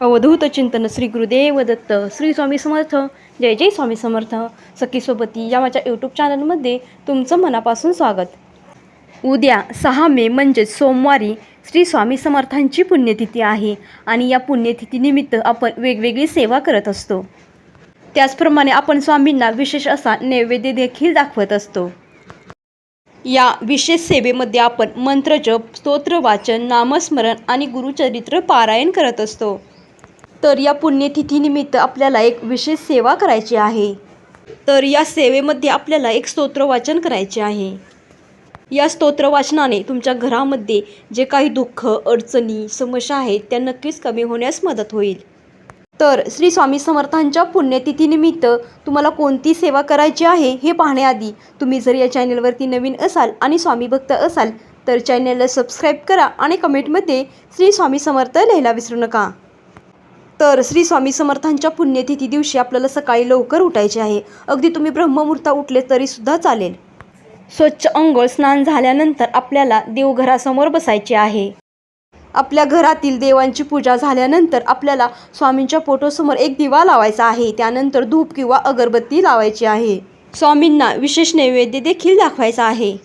अवधूत चिंतन श्री गुरुदेव दत्त श्री स्वामी समर्थ जय जय स्वामी समर्थ. सखी सोबती या माझ्या यूट्यूब चॅनलमध्ये तुमचं मनापासून स्वागत. उद्या सहा मे म्हणजेच सोमवारी श्री स्वामी समर्थांची पुण्यतिथी आहे आणि या पुण्यतिथीनिमित्त आपण वेगवेगळी सेवा करत असतो. त्याचप्रमाणे आपण स्वामींना विशेष असा नैवेद्य देखील दाखवत असतो. या विशेष सेवेमध्ये आपण मंत्रजप स्तोत्र वाचन नामस्मरण आणि गुरुचरित्र पारायण करत असतो. तर या पुण्यतिथीनिमित्त आपल्याला एक विशेष सेवा करायची आहे. तर या सेवेमध्ये आपल्याला एक स्तोत्रवाचन करायचे आहे. या स्तोत्रवाचनाने तुमच्या घरामध्ये जे काही दुःख अडचणी समस्या आहेत त्या नक्कीच कमी होण्यास मदत होईल. तर श्री स्वामी समर्थांच्या पुण्यतिथीनिमित्त तुम्हाला कोणती सेवा करायची आहे हे पाहण्याआधी तुम्ही जर या चॅनलवरती नवीन असाल आणि स्वामी भक्त असाल तर चॅनलला सबस्क्राईब करा आणि कमेंटमध्ये श्री स्वामी समर्थ लिहायला विसरू नका. तर श्री स्वामी समर्थांच्या पुण्यतिथी दिवशी आपल्याला सकाळी लवकर उठायचे आहे. अगदी तुम्ही ब्रह्ममुहूर्ता उठले तरीसुद्धा चालेल. स्वच्छ अंघोळ स्नान झाल्यानंतर आपल्याला देवघरासमोर बसायचे आहे. आपल्या घरातील देवांची पूजा झाल्यानंतर आपल्याला स्वामींच्या फोटोसमोर एक दिवा लावायचा आहे. त्यानंतर धूप किंवा अगरबत्ती लावायची आहे. स्वामींना विशेष नैवेद्य देखील दाखवायचा आहे.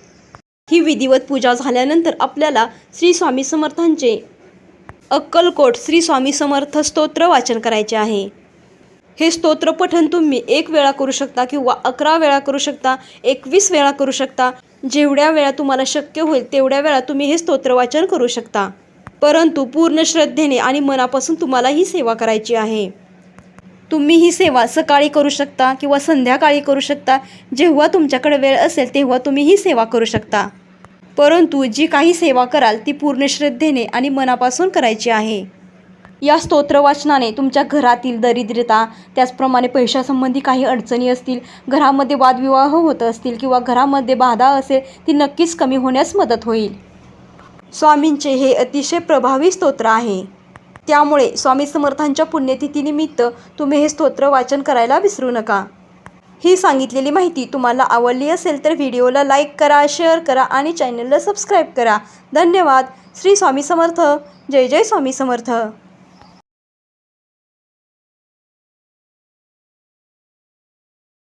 ही विधिवत पूजा झाल्यानंतर आपल्याला श्री स्वामी समर्थांचे अक्कलकोट श्री स्वामी समर्थ स्तोत्र वाचन करायचे आहे. हे स्तोत्र पठण तुम्ही एक वेळा करू शकता किंवा अकरा वेळा करू शकता एकवीस वेळा करू शकता. जेवढ्या वेळा तुम्हाला शक्य होईल तेवढ्या वेळा तुम्ही हे स्तोत्र वाचन करू शकता. परंतु पूर्ण श्रद्धेने आणि मनापासून तुम्हाला ही सेवा करायची आहे. तुम्ही ही सेवा सकाळी करू शकता किंवा संध्याकाळी करू शकता. जेव्हा तुमच्याकडे वेळ असेल तेव्हा तुम्ही ही सेवा करू शकता. परंतु जी काही सेवा कराल ती पूर्ण श्रद्धेने आणि मनापासून करायची आहे. या स्तोत्र वाचनाने तुमच्या घरातील दरिद्रता त्याचप्रमाणे पैशासंबंधी काही अडचणी असतील घरामध्ये वादविवाह होत असतील किंवा घरामध्ये बाधा असेल ती नक्कीच कमी होण्यास मदत होईल. स्वामींचे हे अतिशय प्रभावी स्तोत्र आहे. त्यामुळे स्वामी समर्थांच्या पुण्यतिथीनिमित्त तुम्ही हे स्तोत्र वाचन करायला विसरू नका. ही सांगितलेली माहिती तुम्हाला आवडली असेल तर व्हिडिओला लाईक करा शेअर करा आणि चॅनलला सबस्क्राईब करा. धन्यवाद. श्री स्वामी समर्थ. जय जय स्वामी समर्थ.